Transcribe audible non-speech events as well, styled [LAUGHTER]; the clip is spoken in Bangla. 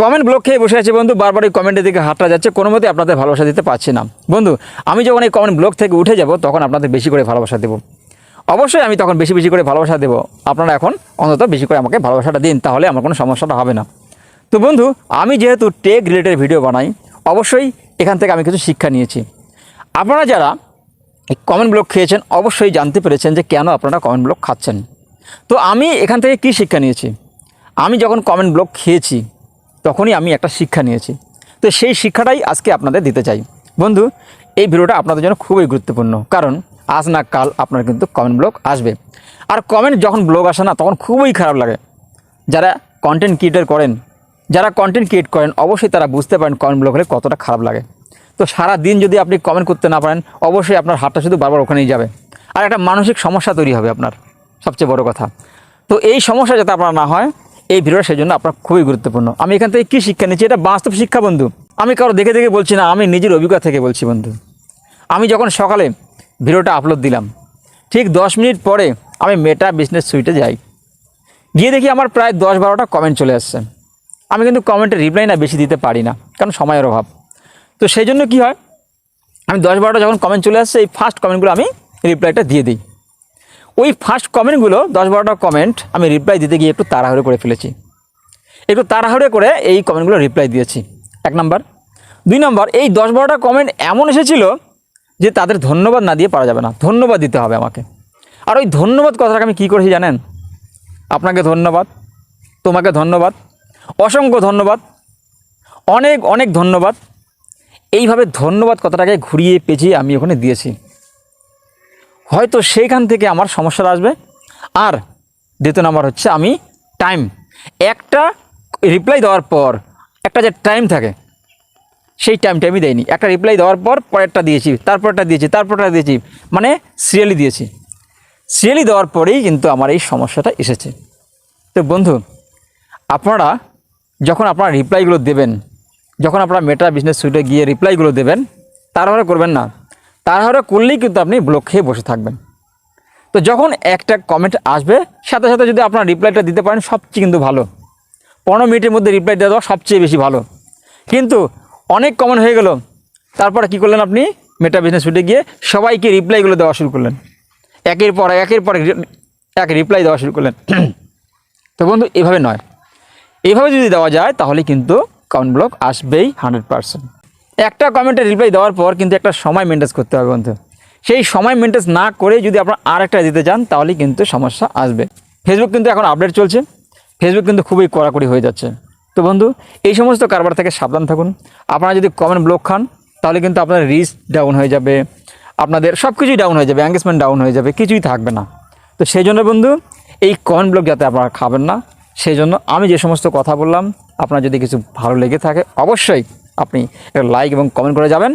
কমেন্ট ব্লক খেয়ে বসে আছে বন্ধু, বারবার এই কমেন্টের দিকে হাতটা যাচ্ছে, কোনো মতে আপনাদের ভালোবাসা দিতে পারছি না। বন্ধু, আমি যখন এই কমেন্ট ব্লক থেকে উঠে যাব, তখন আপনাদের বেশি করে ভালোবাসা দেবো। অবশ্যই আমি তখন বেশি বেশি করে ভালোবাসা দেবো। আপনারা এখন অন্তত বেশি করে আমাকে ভালোবাসাটা দিন, তাহলে আমার কোনো সমস্যাটা হবে না। তো বন্ধু, আমি যেহেতু টেক রিলেটেড ভিডিও বানাই, অবশ্যই এখান থেকে আমি কিছু শিক্ষা নিয়েছি। আপনারা যারা কমেন্ট ব্লক খেয়েছেন, অবশ্যই জানতে পেরেছেন যে কেন আপনারা কমেন্ট ব্লক খাচ্ছেন। তো আমি এখান থেকে কি শিক্ষা নিয়েছি? আমি যখন কমেন্ট ব্লক খেয়েছি তখনই আমি একটা শিক্ষা নিয়েছি। তো সেই শিক্ষাটাই আজকে আপনাদের দিতে চাই। বন্ধু, এই ভিডিওটা আপনাদের জন্য খুবই গুরুত্বপূর্ণ। কারণ আজ না কাল আপনার কিন্তু কমেন্ট ব্লগ আসবে। আর কমেন্ট যখন ব্লগ আসে না, তখন খুবই খারাপ লাগে। যারা কন্টেন্ট ক্রিয়েটার করেন, যারা কন্টেন্ট ক্রিয়েট করেন, অবশ্যই তারা বুঝতে পারেন কমেন্ট ব্লক হলে কতটা খারাপ লাগে। তো সারা দিন যদি আপনি কমেন্ট করতে না পারেন, অবশ্যই আপনার হাতটা শুধু বারবার ওখানেই যাবে। আর একটা মানসিক সমস্যা তৈরি হবে আপনার। সবচেয়ে বড় কথা। তো এই সমস্যা যাতে আপনার না হয় এই ভিডিওটা সেই জন্য আপনার খুবই গুরুত্বপূর্ণ। আমি এখান থেকে কী শিক্ষা নিচ্ছি, এটা বাস্তব শিক্ষা বন্ধু। আমি কারও দেখে দেখে বলছি না, আমি নিজের অভিজ্ঞতা থেকে বলছি বন্ধু। আমি যখন সকালে ভিডিওটা আপলোড দিলাম, ঠিক দশ মিনিট পরে আমি মেটা বিজনেস সুইটে যাই। গিয়ে দেখি আমার প্রায় দশ বারোটা কমেন্ট চলে আসছে। আমি কিন্তু কমেন্টের রিপ্লাই না বেশি দিতে পারি না, কারণ সময়ের অভাব। তো সেই জন্য কী হয়, আমি দশ বারোটা যখন কমেন্ট চলে আসছে, এই ফার্স্ট কমেন্টগুলো আমি রিপ্লাইটা দিয়ে দিই। ওই ফার্স্ট কমেন্টগুলো দশ বারোটা কমেন্ট আমি রিপ্লাই দিতে গিয়ে একটু তাড়াহুড়ো করে ফেলেছি। একটু তাড়াহুড়ো করে এই কমেন্টগুলো রিপ্লাই দিয়েছি। এক নম্বর দুই নম্বর এই দশ বারোটা কমেন্ট এমন এসেছিল যে তাদের ধন্যবাদ না দিয়ে পারা যাবে না। ধন্যবাদ দিতে হবে আমাকে। আর ওই ধন্যবাদ কথাটাকে আমি কী করেছি জানেন? আপনাকে ধন্যবাদ, তোমাকে ধন্যবাদ, অসংখ্য ধন্যবাদ, অনেক অনেক ধন্যবাদ। এইভাবে ধন্যবাদ কথাটাকে ঘুরিয়ে পেঁচিয়ে আমি ওখানে দিয়েছি। হয়তো সেইখান থেকে আমার সমস্যাটা আসবে। আর দ্বিতীয় নাম্বার হচ্ছে আমি টাইম একটা রিপ্লাই দেওয়ার পর, একটা যে টাইম থাকে, সেই টাইমটা আমি দেয়নি একটা রিপ্লাই দেওয়ার পর পরেরটা দিয়েছি, তারপরটা দিয়েছি তারপরটা দিয়েছি মানে সিরিয়ালি দিয়েছি। সিরিয়ালি দেওয়ার পরেই কিন্তু আমার এই সমস্যাটা এসেছে। তো বন্ধু, আপনারা যখন আপনারা রিপ্লাইগুলো দেবেন, যখন আপনারা মেটা বিজনেস সুইটে গিয়ে রিপ্লাইগুলো দেবেন, তাড়াহুড়ো করবেন না। তাড়াহুড়ো করলেই কিন্তু আপনি ব্লক খেয়ে বসে থাকবেন। তো যখন একটা কমেন্ট আসবে, সাথে সাথে যদি আপনার রিপ্লাইটা দিতে পারেন, সবচেয়ে কিন্তু ভালো। পনেরো মিনিটের মধ্যে রিপ্লাই দেওয়া সবচেয়ে বেশি ভালো। কিন্তু অনেক কমেন্ট হয়ে গেল। তারপরে কি করলেন আপনি? মেটা বিজনেস সুইটে গিয়ে সবাইকে রিপ্লাইগুলো দেওয়া শুরু করলেন। একের পর একের পর এক রিপ্লাই দেওয়া শুরু করলেন। [CLEARS THROAT] তো বন্ধু, এভাবে নয়। এভাবে যদি দেওয়া যায়, তাহলে কিন্তু কমেন্ট ব্লক আসবেই হান্ড্রেড পার্সেন্ট একটা কমেন্টে রিপ্লাই দেওয়ার পর কিন্তু একটা সময় মেনটেন করতে হবে বন্ধু। সেই সময় মেনটেন না করে যদি আপনারা আর একটা দিতে চান তাহলে কিন্তু সমস্যা আসবে। ফেসবুক কিন্তু এখন আপডেট চলছে। ফেসবুক কিন্তু খুবই কড়াকড়ি হয়ে যাচ্ছে। তো বন্ধু, এই সমস্ত কারবার থেকে সাবধান থাকুন। আপনারা যদি কমেন্ট ব্লক খান, তাহলে কিন্তু আপনার রিস্ক ডাউন হয়ে যাবে। আপনাদের সব কিছুই ডাউন হয়ে যাবে অ্যাঙ্গেজমেন্ট ডাউন হয়ে যাবে, কিছুই থাকবে না। তো সেই জন্য বন্ধু, এই কমেন্ট ব্লক যাতে আপনারা খাবেন না, সেই জন্য আমি যে সমস্ত কথা বললাম, আপনার যদি কিছু ভালো লেগে থাকে, অবশ্যই আপনি একটা লাইক এবং কমেন্ট করে যাবেন।